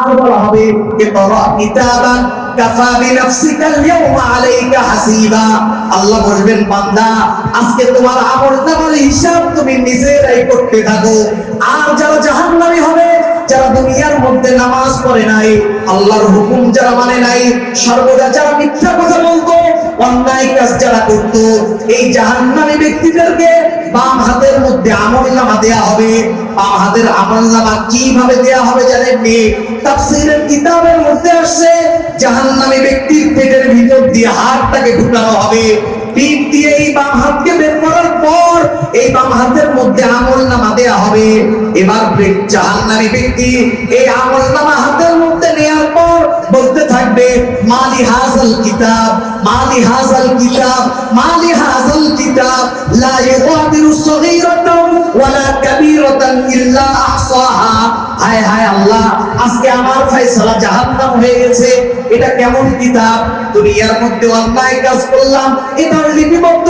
আর বলা হবে আল্লাহ বলবেন, বান্দা, আজকে তোমার আমল হিসাব তুমি নিজেরাই করতে থাকো। আর যারা জাহান্নামী হবে, যারা দুনিয়ার মধ্যে নামাজ পড়ে নাই, আল্লাহর হুকুম যারা মানে নাই, সর্বদা যারা মিথ্যা কথা বলতো অন্যায় কাজ যারা করত, এই জাহান্নামী ব্যক্তিদেরকে বাম হাতের মধ্যে আমল নামা দেয়া হবে। বাম হাতের আমল কীভাবে দেয়া হবে জানেননি তাফসীরের কিতাবের মধ্যে আসছে, জাহান্নামী ব্যক্তির পেটের ভিতর দিয়ে হাতটাকে ঢুকানো হবে। পিঠ দিয়ে এই বাম হাতকে বের করার পর এই বাম হাতের মধ্যে আমল নামা দেয়া হবে। এবার জাহান্নামী ব্যক্তি এই আমল নামা হাতের মধ্যে নেওয়ার পর বলতে থাকবে মালি হাজাল কিতাব, মালি হাজাল কিতাব, মালি হাজাল কিতাব। লা ইউগাদিরু সগীরাতাও ওয়ালা কাবীরাতান ইল্লা আহসাহা। হায় হায় আল্লাহ, আজকে আমার ফয়সালা জাহান্নাম হয়ে গেছে। এটা কেমন কিতাব? দুনিয়ার মধ্যে অন্যায় কাজ করলাম, এটাও লিপিবদ্ধ।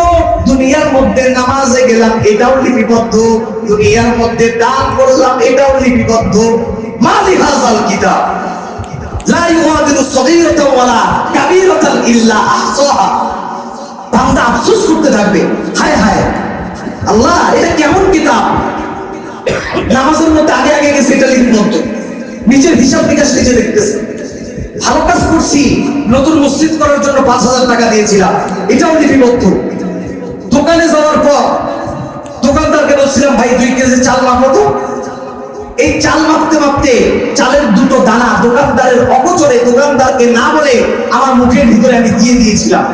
দুনিয়ার মধ্যে নামাজে গেলাম, এটাও লিপিবদ্ধ। দুনিয়ার মধ্যে দান করলাম, এটাও লিপিবদ্ধ। মালি হাজাল কিতাব। লা বান্দা আফসোস করতে থাকবে। এটা কেমন কিতাব? নামাজের মধ্যে আগে আগে দেখতেছে। ভালো কাজ করছি, নতুন মসজিদ করার জন্য পাঁচ হাজার টাকা দিয়েছিলাম। এটাও লিপিবদ্ধ। দোকানে যাওয়ার পর দোকানদারকে বলছিলাম, ভাই, দুই কেজি চাল মাপো তো। এই চাল মাপতে মাপতে চালের দুটো দানা দোকানদারের অগোচরে দোকানদারকে না বলে আমার মুখের ভিতরে আমি দিয়ে দিয়েছিলাম।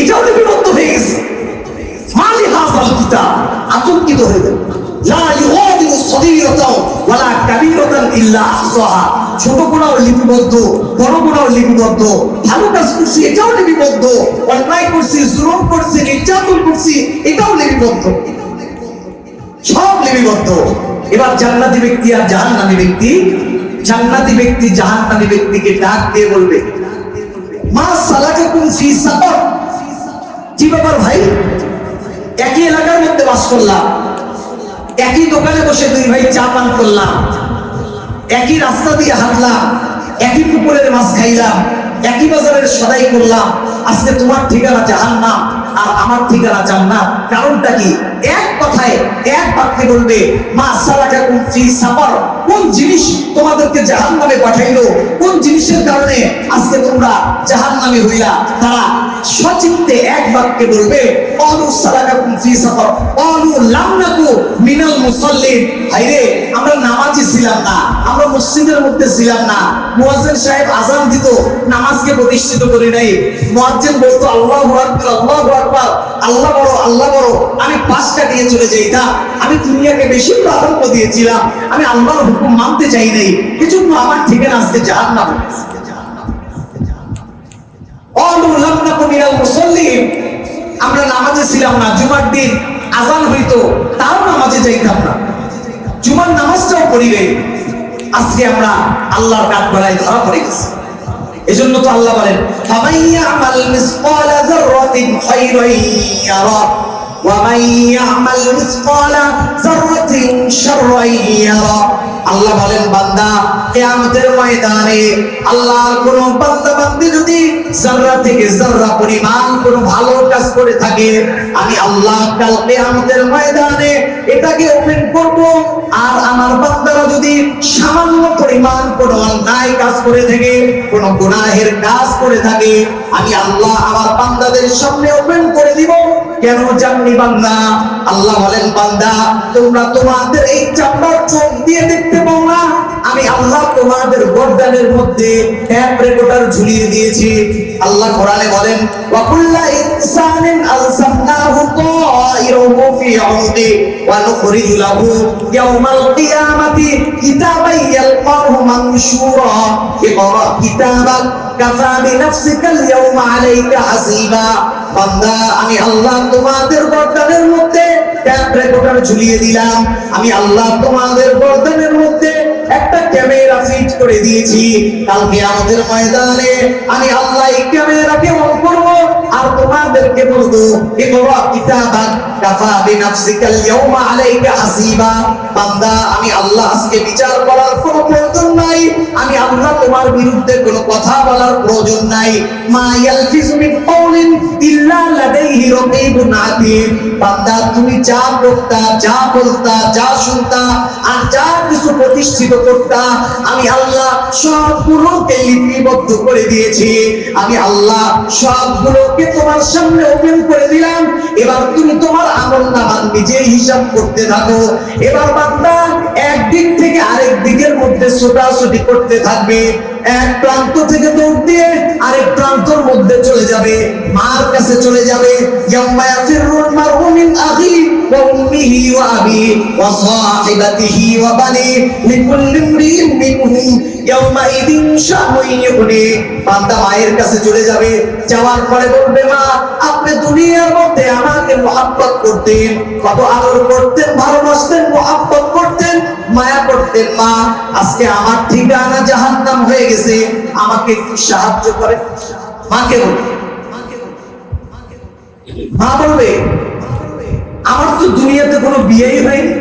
এটাও লিপিবদ্ধ হয়ে গেছে। লিপিবদ্ধ, বড় লিপিবদ্ধ, ভালো করছি, এটাও করছি, নির্যাতন করছি, এটাও লিপিবদ্ধ। সব লিপিবদ্ধ। এবার জান্নাতি ব্যক্তি আর জাহান্নামী ব্যক্তি, জান্নাতি ব্যক্তি জাহান্নামী ব্যক্তিকে ডাক দিয়ে বলবে, মা সালাকাকুম ফি সাকর। কি ব্যাপার ভাই, একই এলাকার মধ্যে বাস করলাম, একই দোকানে বসে দুই ভাই চা পান করলাম, একই রাস্তা দিয়ে হাঁটলাম, একই পুকুরের মাছ খাইলাম, একই বাজারের সদাই করলাম, আজকে তোমার ঠিকানা জাহান্নাম। আর আমার ঠিকানা জান্নাত কারণটা কি? এক কথায় এক বাক্যে বলবে, মা সালাকা কুম ফি সাফার কোন জিনিস তোমাদেরকে জাহান্নামে পাঠাইলো? কোন জিনিসের কারণে আজকে তোমরা জাহান্নামে হইলা? তারা সচিত্তে এক বাক্যে বলবে অলু সালাকাকুম ফি সাফার অলু মিনাল মুসাল্লিন। হাইরে আমরা নামাজি ছিলাম না, আমরা মসজিদের মধ্যে ছিলাম না। মুয়াজ্জিন সাহেব আজান দিত, নামাজকে প্রতিষ্ঠিত করি নাই। মুয়াজ্জিন বলতো, আল্লাহু আকবার আল্লাহু আকবার, আল্লাহ বড় আল্লাহ বড়, আমি পাঁচ কাটিয়ে চলে যাইতাম আমি দুনিয়াকে বেশি প্রাধান্য দিয়েছিলাম, আমি আল্লাহর হুকুম মানতে চাই নাই। এজন্য আমার ঠিকানা আজকে জাহান্নাম। আমরা নামাজে ছিলাম না, জুমার দিন। আজান হইতো, তাও নামাজে যাইতাম না। জুমার নামাজটাও পড়ি নাই। আজকে আমরা আল্লাহর কাঠ বেড়ায় ধরা পড়ে গেছি। এজন্য তো আল্লাহ বলেন ফামাইয়া ইয়ামাল মিসকালা যাররাতিন খায়রান ইয়ারা ওয়া মান ইয়ামাল মিসকালা যাররাতিন শাররান ইয়ারা। আল্লাহ বলেন, বান্দা, কিয়ামতের ময়দানে আল্লাহর কোন বান্দা বান্দি যদি যাররা থেকে যাররা পরিমাণ কোন ভালো কাজ করে থাকে, আমি আল্লাহ কাল কিয়ামতের ময়দানে এটাকে ওপেন করব। আর আমার বান্দারা যদি সামান্য পরিমাণ কোন অন্যায় কাজ করে থাকে, কোন গুনাহের কাজ করে থাকে, আমি আল্লাহ আমার বান্দাদের সামনে ওপেন করে দিব। কেন জাননি বান্দা? আল্লাহ বলেন, বান্দা, তোমরা তোমাদের এই চামড়ার চোখ দিয়ে দেখতে পাও না? আমি আল্লাহ তোমাদের গর্দানের মধ্যে ট্যাপ রেকর্ডার ঝুলিয়ে দিয়েছি। আল্লাহ কোরআনে বলেন, ওয়াকুল্লা ইনসানিন আলসামনাহু তাইরাহু ফি উনকি ওয়া নুখরিজু লাহু ইয়াওমাল কিয়ামাতি কিতাবান ইয়ালকাহু মানশুরা ইকরা কিতাবাক, কাফা বিনাফসিকাল ইয়াওমা আলাইকা হাসিবা বান্দা, আমি আল্লাহ তোমাদের বরদানের মধ্যে ট্যাপ রেকর্ডার ঝুলিয়ে দিলাম। আমি আল্লাহ তোমাদের বরদানের মধ্যে একটা ক্যামেরা ফিট করে দিয়েছি। কালকে আমাদের ময়দানে আমি আল্লাহ এই ক্যামেরাকে অন আর তোমাদেরকে বলব আমি আল্লাহ আজকে বিচার করার কোনো প্রয়োজন নাই। আমি আল্লাহ তোমার বিরুদ্ধে কোনো কথা বলার প্রয়োজন নাই। মা ইল্লা লিপিবদ্ধ করে দিয়েছি। আমি আল্লাহ সবগুলোকে তোমার সামনে ওপেন করে দিলাম। এবার তুমি তোমার আমল নামান নিজে হিসাব করতে থাকো। এবার বান্দা একদিক থেকে আরেক দিকের মধ্যে ছোটাছুটি করতে থাকবে। এক প্রান্ত থেকে দৌড় দিয়ে আরেক প্রান্তর মধ্যে চলে যাবে। মার কাছে চলে যাবে। ইয়াম্মা ইয়াফিরুল মারউ মিন ওয়া সাহিবাতিহি ওয়া বানি লিকুল্লি ইমরিইন মিনহুম ইয়াউমাইদিন শানুন ইউগনি বান্দা মায়ের কাছে চলে যাবে, যাওয়ার পরে বলবে, মা, আপনি দুনিয়ার মধ্যে আমাকে মোহাব্বত করতেন, কত আদর করতেন, ভালোবাসতেন, মোহাব্বত করতেন, মায়া করতেন, মা, আজকে আমার ঠিকানা জাহান্নাম হয়ে গেছে, আমাকে একটু সাহায্য করে মাকে বলবে। মা বলবে আমার তো দুনিয়াতে কোনো বিয়েই হয়নি।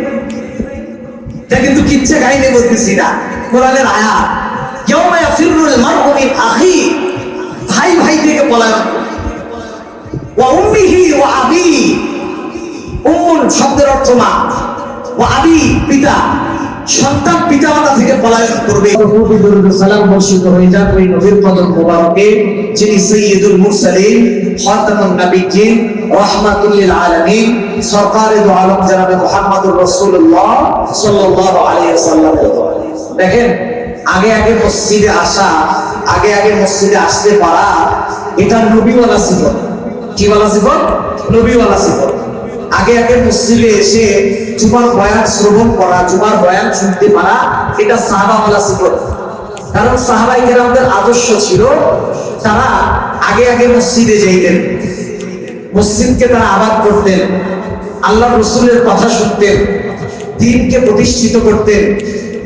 তা কিন্তু কিচ্ছা কাহিনী বলতেছি না। কোরআনের আয়া কেউ মায়া ফিরুল মিন আহি ভাই ভাই থেকে করে। ওয়া উম্মিহি ওয়া আবি উম্মুন শব্দের অর্থ মা। ওয়া আবি, পিতা সন্তান পিতা মাতা থেকে পলায়ন করবে। সালাম বর্ষিত হয়ে ওই নবীর মোবারকে, যিনি সৈয়দুল খাতামুন আলামিন, সরকারে দু আলম রাসূলুল্লাহ সাল্লাল্লাহু আলাইহি ওয়াসাল্লাম দেখেন, আগে আগে মসজিদে আসা, আগে আগে মসজিদে আসতে পারা, এটা নবীওয়ালা সিফত। কি বলা সিফত? নবীওয়ালা সিফত। আগে আগে মসজিদে এসে জুমার বয়ান শ্রবণ করা, জুমার বয়ান শুনতে পারা, এটা সাহাবাওয়ালা সিফত কারণ সাহাবাই কেরামদের আদর্শ ছিল, তারা আগে আগে মসজিদে যাইতেন। মসজিদকে তারা আবাদ করতেন আল্লাহ রসুলের কথা শুনতেন, দিনকে প্রতিষ্ঠিত করতেন,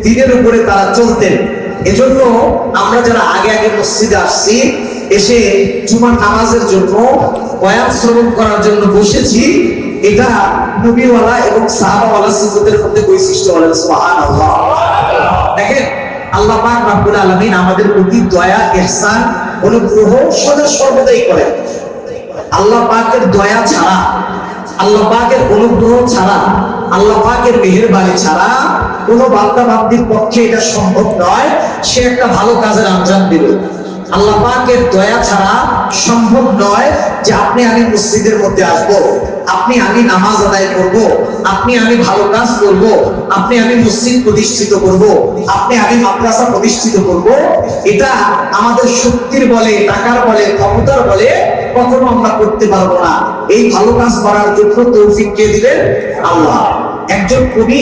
দিনের উপরে তারা চলতেন। এজন্য আমরা যারা আগে আগে মসজিদে আসছি, এসে জুমার নামাজের জন্য, বয়ান শ্রবণ করার জন্য বসেছি এটা নবীওয়ালা এবং সাহাবাওয়ালা মধ্যে বৈশিষ্ট্য বলেন, সুবহানাল্লাহ। দেখেন, আল্লাহ পাক রব্বুল আলামিন আমাদের প্রতি দয়া, ইহসান, অনুগ্রহ সদা সর্বদাই আল্লাহ পাকের দয়া ছাড়া, আল্লাহ পাকের অনুগ্রহ ছাড়া, আল্লাহ পাকের মেহেরবানি ছাড়া কোনো বান্দা বান্দির পক্ষে এটা সম্ভব নয়। সে একটা ভালো কাজের আঞ্জাম দিবে আল্লাহ পাকের দয়া ছাড়া সম্ভব নয় যে আপনি আমি মসজিদের মধ্যে আসব। আপনি আমি নামাজ আদায় করব। আপনি আমি ভালো কাজ করব। আপনি আমি মসজিদ প্রতিষ্ঠিত করব। আপনি আমি মাদ্রাসা প্রতিষ্ঠিত করব। এটা আমাদের শক্তির বলে, টাকার বলে, ক্ষমতার বলে কখনো আমরা করতে পারব না। এই ভালো কাজ করার জন্য তৌফিক কে দিলেন? আল্লাহ। একজন কবি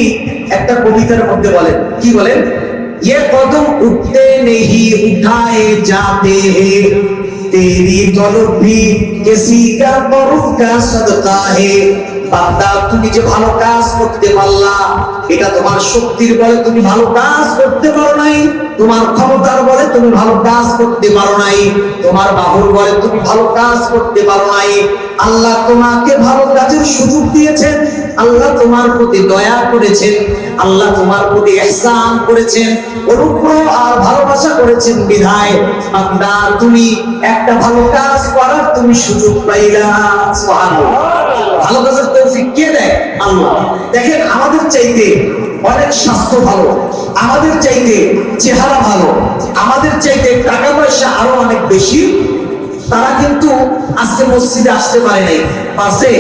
একটা কবিতার মধ্যে বলেন, কি বলেন? ये कदम उठते नहीं, उठाए जाते हैं। तेरी तलब भी किसी का बरू का सदका है। বান্দা তুমি যে ভালো কাজ করতে পারলা, এটা তোমার শক্তির বলে তুমি ভালো কাজ করতে পারো নাই। তোমার ক্ষমতার বলে তুমি ভালো কাজ করতে পারো নাই। তোমার বাহুর বলে তুমি ভালো কাজ করতে পারো নাই। আল্লাহ তোমাকে ভালো কাজের সুযোগ দিয়েছেন। আল্লাহ তোমার প্রতি দয়া করেছেন। আল্লাহ তোমার প্রতি ইহসান করেছেন। অনুগ্রহ আর ভালোবাসা করেছেন বিধায়। বান্দা, তুমি একটা ভালো কাজ করার তুমি সুযোগ পাইলা। ভালো কাজের তৌফিক কে দেয় আল্লাহ। দেখেন, আমাদের চাইতে অনেক স্বাস্থ্য ভালো, আমাদের চাইতে চেহারা ভালো, আমাদের চাইতে টাকা পয়সা আরও অনেক বেশি। তারা কিন্তু আজকে মসজিদে আসতে পারে নাই পাশে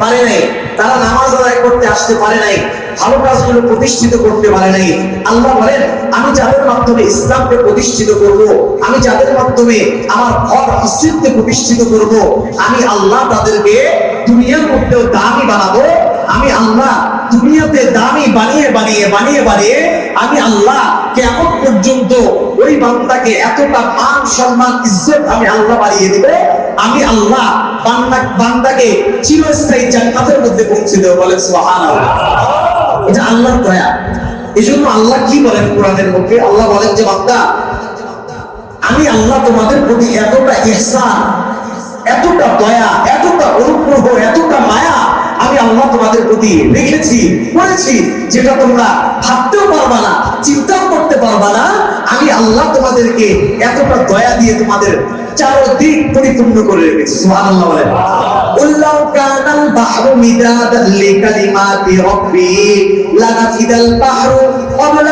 পারে নাই। তারা নামাজ আদায় করতে আসতে পারে নাই, ভালো কাজগুলো প্রতিষ্ঠিত করতে পারে নাই। আল্লাহ বলেন, আমি যাদের মাধ্যমে ইসলামকে প্রতিষ্ঠিত করব, আমি যাদের মাধ্যমে আমার ঘর মসজিদকে প্রতিষ্ঠিত করব, আমি আল্লাহ তাদেরকে দুনিয়ার মধ্যেও দামি বানাবো, আমি আল্লাহ দুনিয়াতে দামি বানিয়ে বানিয়ে বানিয়ে বানিয়ে আমি আল্লাহ কেমন পর্যন্ত ওই বান্দাকে এতটা মান সম্মান, ইজ্জত আমি আল্লাহ বাড়িয়ে দিব, আমি আল্লাহ বান্দা, বান্দাকে চিরস্থায়ী জান্নাতের মধ্যে পৌঁছে দেবো বলে সুবহানাল্লাহ। এটা আল্লাহর দয়া। এই জন্য আল্লাহ কি বলেন কোরআনের মধ্যে? আল্লাহ বলেন যে, বান্দা, আমি আল্লাহ তোমাদের প্রতি এতটা ইহসান এতটা দয়া এতটা অনুগ্রহ এতটা মায়া আমি আল্লাহ তোমাদের প্রতি রেখেছি করেছি যেটা তোমরা ভাবতেও পারবা না চিন্তাও করতে পারবা না আমি আল্লাহ তোমাদেরকে এতটা দয়া দিয়ে তোমাদের চারদিক পরিপূর্ণ করে রেখেছি সুবহানাল্লাহ বলেন قل لو كان البحر مدادا لكلمات ربي لنفد البحر قبل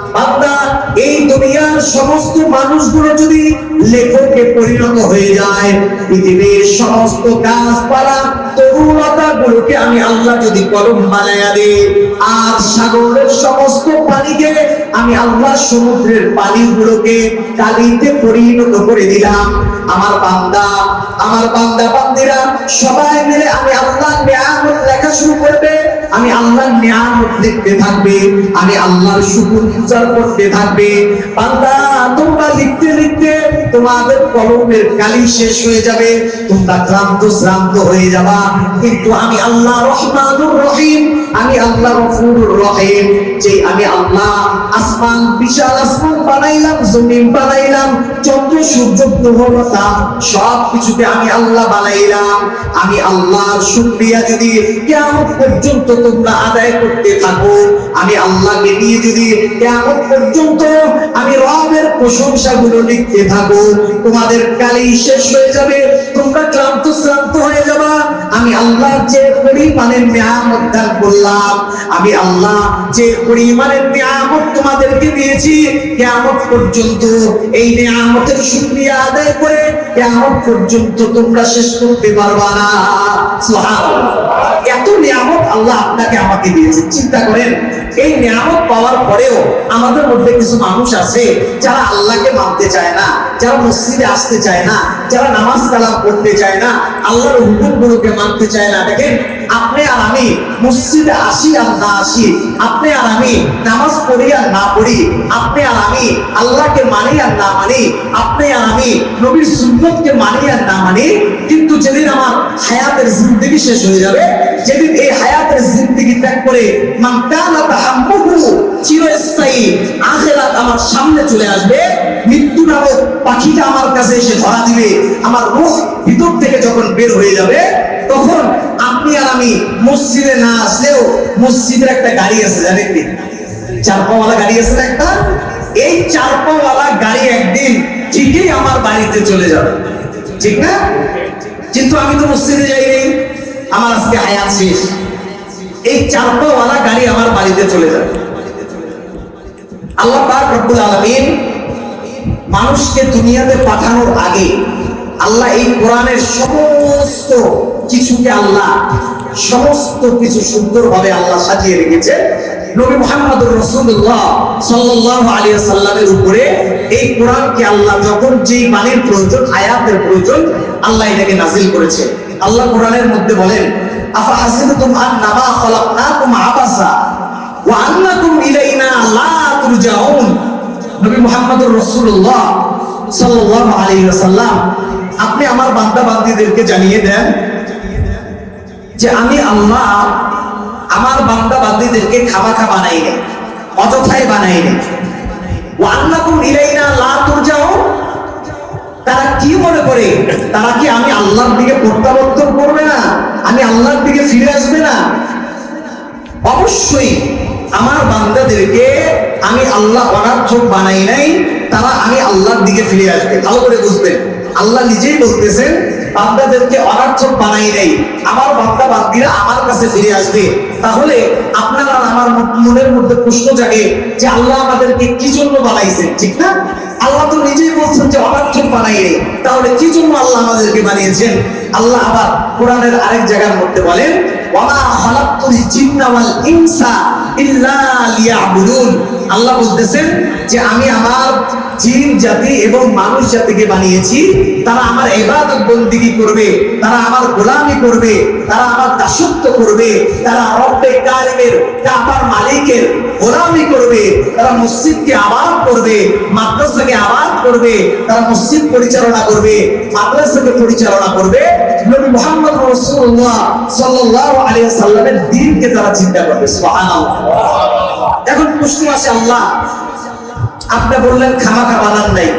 বান্দা এই দুনিয়ার সমস্ত মানুষগুলো যদি লেখকে পরিণত হয়ে যায়, পৃথিবীর সমস্ত গাছপালা তরুলতা গুলোকে আমি আল্লাহ যদি কলম বানাইয়া দিই আর সাগরের সমস্ত পানিকে আমি আল্লাহ সমুদ্রের পানিগুলোকে কালিতে পরিণত করে দিলাম। আমার বান্দা আমার বান্দা বান্দিরা সবাই মিলে আমি আল্লাহ লেখা শুরু করবে। আমি আল্লাহর নিয়ামত দেখতে থাকবে, আমি আল্লাহর শুকুর গুজার করতে থাকবে। বান্দা, তোমরা লিখতে লিখতে তোমাদের কলমের কালি শেষ হয়ে যাবে, তোমরা ক্লান্ত শ্রান্ত হয়ে যাবা। কিন্তু আমি আল্লাহ রহমানুর রহিম, আমি আল্লাহ গফুরুর রহিম। যে আমি আল্লাহ আসমান, বিশাল আসমান বানাইলাম, জমিন বানাইলাম, চন্দ্র, সূর্য গ্রহলতা সব কিছুকে আমি আল্লাহ বানাইলাম। আমি আল্লাহর শুকরিয়া যদি কিয়ামত পর্যন্ত তোমরা আদায় করতে থাকো। আমি আল্লাহকে নিয়ে যদি কেমন পর্যন্ত আমি রবের প্রশংসা গুলো লিখতে থাকো, তোমাদের কালেই শেষ হয়ে যাবে। তোমরা আমি আল্লাহ যে পরিমাণের নিয়ামত দান করলাম, আমি আল্লাহ যে পরিমাণের নিয়ামত তোমাদেরকে দিয়েছি কিয়ামত পর্যন্ত এই নিয়ামতের শুক্রিয়া আদায় করে কিয়ামত পর্যন্ত তোমরা শেষ করতে পারবা না। এত নিয়ামত আল্লাহ আপনাকে আমাকে দিয়েছে, চিন্তা করেন। এই নিয়ামত পাওয়ার পরেও আমাদের মধ্যে কিছু মানুষ আছে যারা আল্লাহকে মানতে চায় না, যারা মসজিদে আসতে চায় না, যারা নামাজ কালাম পড়তে চায় না, আল্লাহর হুকুমগুলোকে মানতে চায় না। দেখেন, আপনি আর আমি মসজিদে আসি আর না আসি, আপনি আর আমি নামাজ পড়ি আর না পড়ি, আপনি আর আমি আল্লাহকে মানি আর না মানি, আপনি আর আমি নবীর সুন্নতকে মানি আর না মানি, কিন্তু যেদিন আমার হায়াতের জিন্দগি শেষ হয়ে যাবে, যেদিন এই হায়াতের জিন্দগি ত্যাগ করে মান তাহাম্মুহু চিরস্থায়ী আখিরাত আমার সামনে চলে আসবে। মৃত্যু নামক পাখিটা আমার কাছে এসে ধরা দিবে। আমার রূহ ভিতর থেকে যখন বের হয়ে যাবে, তখন আপনি আর আমি মসজিদে না আসলেও মসজিদের একটা গাড়ি আছে, জানেন নি চার পাওয়ালা গাড়ি আছে না একটা? এই চারপাওয়ালা গাড়ি একদিন ঠিকই আমার বাড়িতে চলে যাবে। ঠিক না? কিন্তু আমি তো মসজিদে যাই নেই। আমার আজকে হায়াত শেষ। এই চারপাওয়ালা গাড়ি আমার বাড়িতে চলে যাবে। আল্লাহ রব্বুল আলামিন মানুষকে দুনিয়াতে পাঠানোর আগে আল্লাহ এই কোরআনের সমস্ত কিছুকে আল্লাহ সমস্ত কিছু সুন্দরভাবে আল্লাহ সাজিয়ে রেখেছে। নবী মুহাম্মদুর রাসূলুল্লাহ সাল্লাল্লাহু আলাইহি সাল্লামের উপরে এই কোরআনকে আল্লাহ যখন যেই বাণীর প্রয়োজন, আয়াতের প্রয়োজন, আল্লাহ এটাকে নাজিল করেছে। আল্লাহ কোরআনের মধ্যে বলেন, আফা আবাসা তুরজাউন নবী মুহাম্মদুর রাসূলুল্লাহ সাল্লাল্লাহু আলাইহি ওয়াসাল্লাম। আপনি আমার বান্দা বান্দীদেরকে জানিয়ে দেন যে আমি আল্লাহ আমার বান্দা বান্দীদেরকে খামাখা বানাই নাই অযথায় বানাই নাই। ওয়ান্নাকুম ইলাইনা লা তুরজাউন। তারা কি মনে করে? তারা কি আমি আল্লাহর দিকে প্রত্যাবর্তন করবে না? আমি আল্লাহর দিকে ফিরে আসবে না? অবশ্যই আমার বান্দাদেরকে আমি আল্লাহ অনার্থক বানাই নাই, তারা আমি আল্লাহর দিকে ফিরে আসবে। ভালো করে বুঝবেন। আল্লাহ নিজেই বলতেছেন, বান্দাদেরকে অনার্থক বানাই নাই। আমার বান্দা বান্দিরা আমার কাছে ফিরে আসবে। তাহলে আপনার আমার মনের মধ্যে প্রশ্ন জাগে যে আল্লাহ আমাদেরকে কি জন্য বানাইছেন, ঠিক না? আল্লাহ তো নিজেই বলছেন যে অনার্থক বানাই নাই। তাহলে কি জন্য আল্লাহ আমাদেরকে বানিয়েছেন? আল্লাহ আবার কোরআনের আরেক জায়গার মধ্যে বলেন আল্লাহ বলতেছেন যে আমি আমার জিন জাতি এবং মানুষ জাতিকে বানিয়েছি। তারা আমার ইবাদত বন্দিগি করবে, তারা আমার গোলামি করবে, তারা আমার দাসত্ব করবে, তারা রব্বে কারিমের কাবার মালিকের গোলামি করবে, তারা মসজিদকে আবাদ করবে, মাদ্রাসাকে আবাদ করবে, তারা মসজিদ পরিচালনা করবে, মাদ্রাসাকে পরিচালনা করবে। নবী মুহাম্মদ রাসূলুল্লাহ সাল্লাল্লাহু আলাইহি সাল্লামের দ্বীনকে তারা চিন্তা করবে, সুবহানাল্লাহ। এখন প্রশ্ন আছে, আল্লাহ, আপনি বললেন খামাখা বানান নাই।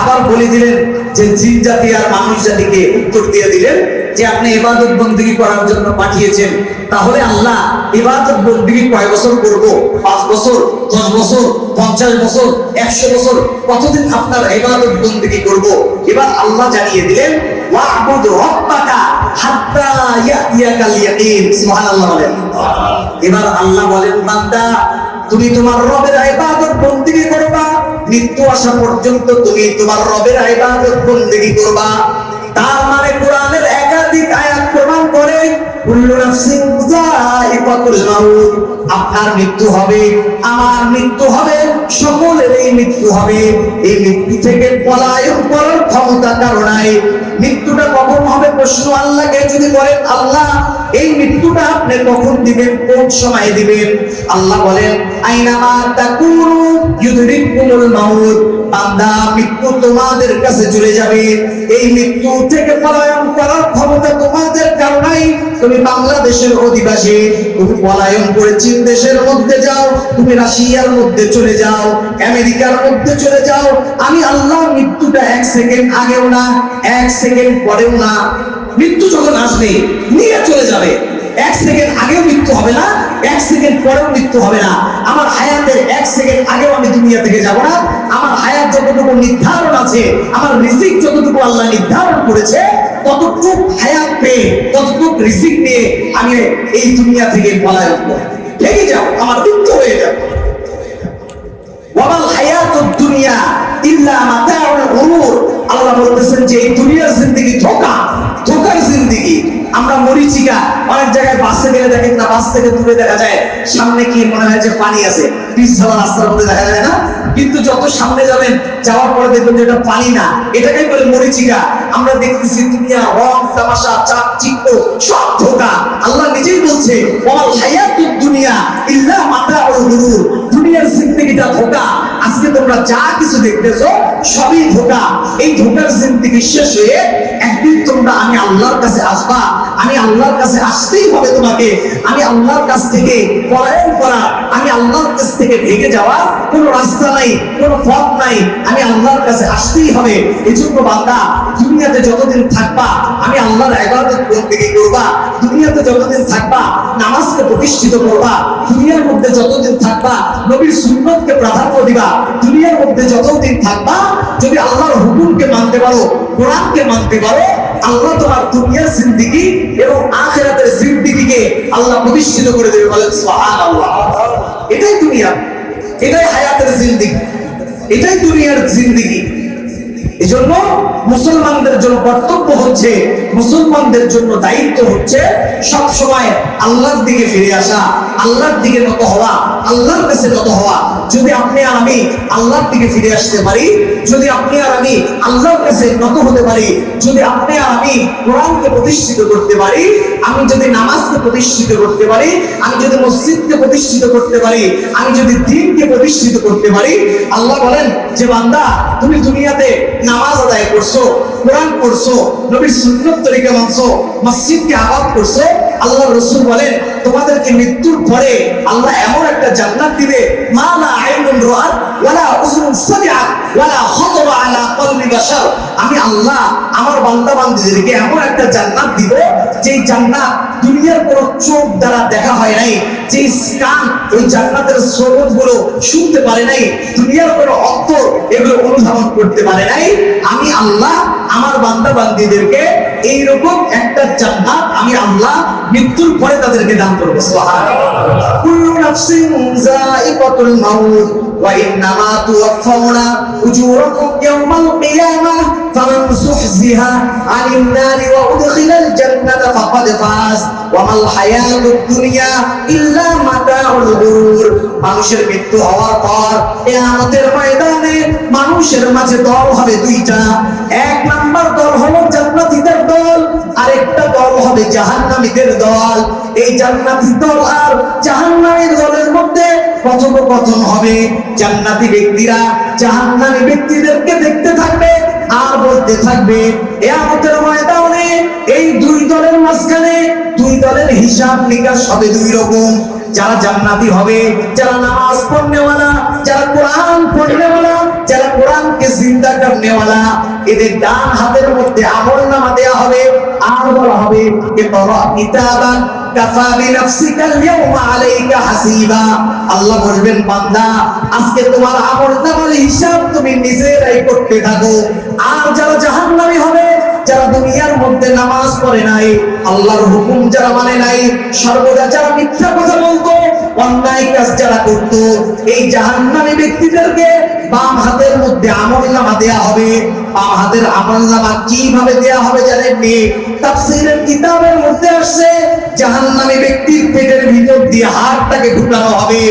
আবার বলে দিলেন যে জিন জাতি আর মানুষ জাতিকে উত্তর দিয়ে দিলেন যে আপনি ইবাদত বন্দিগি করার জন্য পাঠিয়েছেন। তাহলে আল্লাহ ইবাদত বন্দিগি কয় বছর করব? পাঁচ বছর, দশ বছর, পঞ্চাশ বছর, একশো বছর? কতদিন আপনার ইবাদত বন্দিগি করব? এবার আল্লাহ জানিয়ে দিলেন, ওয়া'বুদ রাব্বাকা এবার আল্লাহ বলেন তুমি তোমার রবের করবা, মৃত্যু আসা পর্যন্ত তুমি তোমার রবের করবা। তার মানে কোরআনের একাধিক আয়াত প্রমাণ করে আপনার মৃত্যু হবে, আমার মৃত্যু হবে সকলের এই মৃত্যু হবে। এই মৃত্যু থেকে পলায়ন করার ক্ষমতা কারও নাই। মৃত্যুটা হবে প্রশ্ন আল্লাহকে যদি বলেন আল্লাহ এই মৃত্যুটা আপনি কখন দিবেন? কোন সময় দিবেন? আল্লাহ বলেন, আইনামা তাকুনু ইউদরিকুমুল মাউত। বান্দা, মৃত্যু তোমাদের কাছে চলে যাবে। এই মৃত্যু থেকে পলায়ন করার ক্ষমতা তোমাদের কারণেই তুমি বাংলাদেশের অধিবাসী, তুমি পলায়ন করে চীন দেশের মধ্যে যাও, তুমি রাশিয়ার মধ্যে চলে যাও, আমেরিকার মধ্যে চলে যাও। আমি আল্লাহ মৃত্যুটা এক সেকেন্ড আগেও না, এক সেকেন্ড পরেও না। মৃত্যু যখন আসবে, নিয়ে চলে যাবে। এক সেকেন্ড আগেও মৃত্যু হবে না, এক সেকেন্ড পরেও মৃত্যু হবে না। আমার হায়াতের এক সেকেন্ড আগেও আমি দুনিয়া থেকে যাব না। আমার হায়াত যতটুকু নির্ধারণ আছে, আমার রিজিক যতটুকু আল্লাহ নির্ধারণ করেছে, ততটুক হায়াত পেয়ে, ততটুক রিজিক নিয়ে আমি এই দুনিয়া থেকে পলায়ন করব লেগে যাও, আমার মৃত্যু হয়ে যাবে। ওয়ামাল হায়াতুদ দুনিয়া ইল্লা মাতাউল গুরুর আল্লাহ বলতেছেন যে এই দুনিয়ার জিন্দেগি ধোকা আমরা মরিচিকা অনেক জায়গায় বাসে গেলে দেখেন না, বাস থেকে দূরে দেখা যায়, সামনে কি মনে হয় যে পানি আছে পিস রাস্তার মধ্যে দেখা যায় না? কিন্তু যত সামনে যাবেন, যাওয়ার পরে দেখবেন যে এটা পানি না। এটাকেই বলে মরিচিকা। আমরা দেখতেছি দুনিয়া, রং, তামাশা চাপ চিত্ত সব ধোকা। আল্লাহ নিজেই বলছে হায়াতুদ দুনিয়া ইল্লা মাতাউল গুরুর। দুনিয়ার জিন্দেগিটা ধোকা। আজকে তোমরা যা কিছু দেখতেছো, সবই ধোকা। এই ধোকার জিন্দেগি শেষ হয়ে একদিন তোমরা আমি আল্লাহর কাছে আসবা। আমি আল্লাহর কাছে আসতেই হবে তোমাকে। আমি আল্লাহর কাছ থেকে পলায়ন করা, আমি আল্লাহর কাছ থেকে ভেগে যাওয়া কোনো রাস্তা নাই, কোনো পথ নাই। আমি আল্লাহর কাছে আসতেই হবে। এই জন্য বান্দা, দুনিয়াতে যতদিন থাকবা, আমি আল্লাহর এগারোতে বন্দিগি করবা। দুনিয়াতে যতদিন থাকবা, নামাজকে প্রতিষ্ঠিত করবা। দুনিয়ার মধ্যে যতদিন থাকবা, নবীর সুন্নতকে প্রাধান্য দিবা। দুনিয়ার মধ্যে যতদিন থাকবা, যদি আল্লাহর হুকুমকে মানতে পারো, কোরআনকে মানতে পারো আল্লাহ তোমার দুনিয়ার জিন্দিগি এবং আখেরাতের জিন্দিগিকে আল্লাহ প্রতিষ্ঠিত করে দেবে বলেন, সুবহানাল্লাহ। এটাই দুনিয়া। এটাই হায়াতের জিন্দিগি। এটাই দুনিয়ার জিন্দিগি। এই জন্য মুসলমানদের জন্য কর্তব্য হচ্ছে, মুসলমানদের জন্য দায়িত্ব হচ্ছে সব সময় আল্লাহর দিকে ফিরে আসা, আল্লাহর দিকে নত হওয়া, আল্লাহর কাছে নত হওয়া। যদি আপনি আর আমি আল্লাহর দিকে ফিরে আসতে পারি, যদি আপনি আর আমি আল্লাহর কাছে নত হতে পারি, যদি আপনি আর আমি কোরআনকে প্রতিষ্ঠিত করতে পারি, আমি যদি নামাজকে প্রতিষ্ঠিত করতে পারি, আমি যদি মসজিদকে প্রতিষ্ঠিত করতে পারি, আমি যদি দিনকে প্রতিষ্ঠিত করতে পারি, আল্লাহ বলেন, যে বান্দা, তুমি দুনিয়াতে নামাজ আদায় করছ, কোরআন করছ নবীর সুন্নত তরিকা মানছো, মসজিদকে আবাদ করছ আল্লাহ রসুল বলেন, তোমাদেরকে মৃত্যুর পরে আল্লাহ এমন একটা জান্নাত দিবে, মা লা আইনুন রাআত ওয়ালা উযুন সামিআত ওয়ালা খাতাবা আলা কলবি বাশার। আমি আল্লাহ আমার বান্দা বান্দীদেরকে এমন একটা জান্নাত দিব, যেই জান্নাত দুনিয়ার কোন চোখ দ্বারা দেখা হয় নাই যে কান ওই জান্নাতের শ্রবণগুলো শুনতে পারে নাই, দুনিয়ার কোন অন্তর এগুলো অনুধাবন করতে পারে নাই। আমি আল্লাহ আমার বান্দা বান্দীদেরকে এইরকম একটা জান্নাত আমি আল্লাহ মৃত্যুর পরে তাদেরকে দান করব কুল্লু ইল্লা মানুষের মৃত্যু হওয়ার পর কিয়ামতের ময়দানে মানুষের মাঝে দল হবে দুইটা। এক নাম্বার দল হলো জান্নাতীদের দল, আরেকটা দল হবে জাহান্নামীদের দল। এই জান্নাতি দল আর জাহান্নামীর দলের মধ্যে কথোপকথন হবে। জান্নাতি ব্যক্তিরা জাহান্নামী ব্যক্তিদেরকে দেখতে থাকবে আর বলতে থাকবে, কিয়ামতের ময়দানে এই দুই দলের মাঝখানে দুই দলের হিসাব নিকাশ হবে দুই রকম। যারা জান্নাতি হবে, যারা নামাজ পড়নেওয়ালা, যারা কোরআন পড়নেওয়ালা, যারা কোরআনকে চিন্তা করনেওয়ালা, এদের ডান হাতের মধ্যে আমল নামা দেয়া হবে, আর বলা হবে ইকরা কিতাবান কাফা বিনাফসিকা আল-ইয়াওমা আলাইকা হাসিবা। আল্লাহ বলবেন, বান্দা, আজকে তোমার আমল নামার হিসাব তুমি নিজেরাই করতে থাকো। আর যারা জাহান্নামী হবে, যারা দুনিয়ার মধ্যে নামাজ পড়ে নাই, আল্লাহর হুকুম যারা মানে নাই, সর্বদা যারা মিথ্যা কথা এই জাহান্নামী ব্যক্তিদেরকে বাম হাতের মধ্যে আমল নামা দেয়া হবে। বাম হাতের আমল নামা কীভাবে দেয়া হবে জানেননি তাফসীরের কিতাবের মধ্যে আসছে, জাহান্নামী ব্যক্তির পেটের ভিতর দিয়ে হাতটাকে ঢুকানো হবে।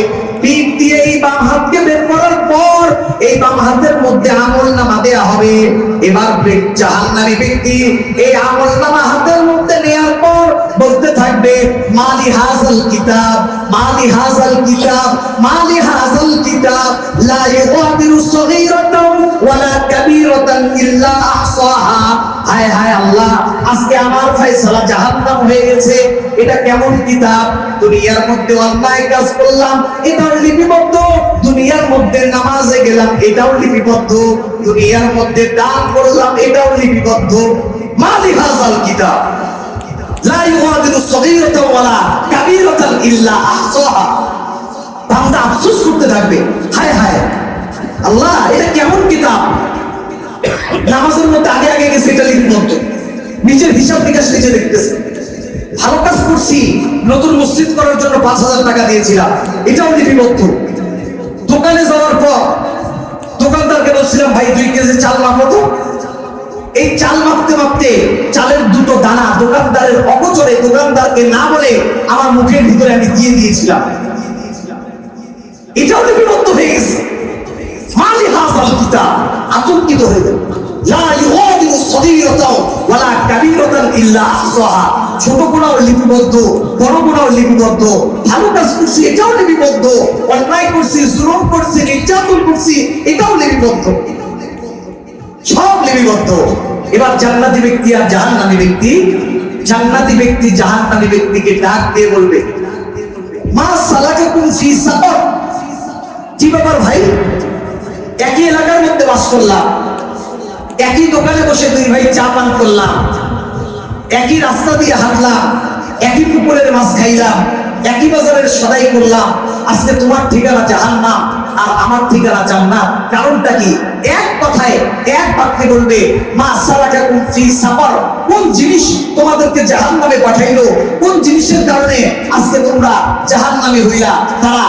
পিঠ দিয়ে এই বাম হাতকে বের করার পর এই বাম হাতের মধ্যে আমল নামা দেয়া হবে। এবার জাহান্নামী ব্যক্তি এই আমল নামা হাতের মধ্যে পর বলতে থাকবে, মালি হাজাল কিতাব, মালি হাজাল কিতাব, মালি হাজাল কিতাব, লা ইউগাদিরু সগীরাতাও ওয়ালা কাবীরাতান ইল্লা আহসাহা। হায় হায় আল্লাহ, আজকে আমার ফয়সালা জাহান্নাম হয়ে গেছে। এটা কেমন কিতাব? দুনিয়ার মধ্যে অন্যায় কাজ করলাম, এটাও লিপিবদ্ধ। দুনিয়ার মধ্যে নামাজে গেলাম, এটাও লিপিবদ্ধ। দুনিয়ার মধ্যে দান করলাম, এটাও লিপিবদ্ধ। মালি হাজাল কিতাব। লা ইউগাদিরু সগীরাতাও ওয়ালা কাবীরাতান ইল্লা আহসাহা বান্দা আফসোস করতে থাকবে। হায় হায়। আল্লাহ, এটা কেমন কিতাব? নামাজের মধ্যে আগে আগে গেছে এটা লিপিবদ্ধ নিজের হিসাব নিকাশ নিজে দেখতেছে। ভালো কাজ করছি, নতুন মসজিদ করার জন্য পাঁচ হাজার টাকা দিয়েছিলাম। এটাও লিপিবদ্ধ। দোকানে যাওয়ার পর দোকানদারকে বলছিলাম, ভাই, দুই কেজি চাল মাপো তো। এই চাল মাপতে মাপতে চালের দুটো দানা দোকানদারের অগোচরে দোকানদারকে না বলে আমার মুখের ভিতরে আমি দিয়ে দিয়েছিলাম। এটাও লিপিবদ্ধ হয়ে গেছে। মালি আতঙ্কিত হয়ে গেল। ছোট লিপিবদ্ধ, বড় গুণাও লিপিবদ্ধ, ভালো কাজ করছি, এটাও লিপিবদ্ধ, অন্যায় করছি, জুলুম করছি, নির্যাতন করছি, এটাও লিপিবদ্ধ। সব লিপিবদ্ধ। এবার জান্নাতি ব্যক্তি আর জাহান্নামী ব্যক্তি, জান্নাতি ব্যক্তি জাহান্নামী ব্যক্তিকে ডাক দিয়ে বলবে, মা সালাকাকুম ফি সাফর কি ব্যাপার ভাই, একই এলাকার মধ্যে বাস করলাম, একই দোকানে বসে দুই ভাই চা পান করলাম, একই রাস্তা দিয়ে হাঁটলাম, একই পুকুরের মাছ খাইলাম, একই বাজারের সদাই করলাম, আজকে তোমার ঠিকানা জাহান্নাম আর আমার ঠিকানা জান্নাত। কারণটা কি? এক কথায় এক বাক্যে বলবে, মা সালাকাকুম ফি সাফর কোন জিনিস তোমাদেরকে জাহান্নামে পাঠাইলো? কোন জিনিসের কারণে আজকে তোমরা জাহান্নামে হইলা? তারা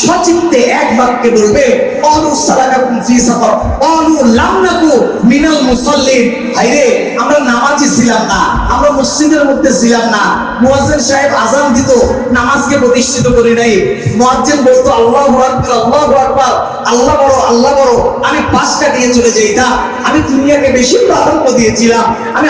সচিত্তে এক বাক্যে বলবে অলু সালাকাকুম ফি সাফর অলু লাম নাকু মিনাল মুসাল্লিন। হাইরে আমরা নামাজি ছিলাম না, আমরা মসজিদের মধ্যে ছিলাম না। মুয়াজ্জিন সাহেব আজান দিত, নামাজকে প্রতিষ্ঠিত করি নাই মুয়াজ্জিন বলতো, আল্লাহু আকবার আল্লাহু আকবার। আল্লাহ বড় আল্লাহ বড়। আমি পাঁচ কাটিয়ে চলে যেতাম আমি দুনিয়াকে বেশি প্রাধান্য দিয়েছিলাম। আমি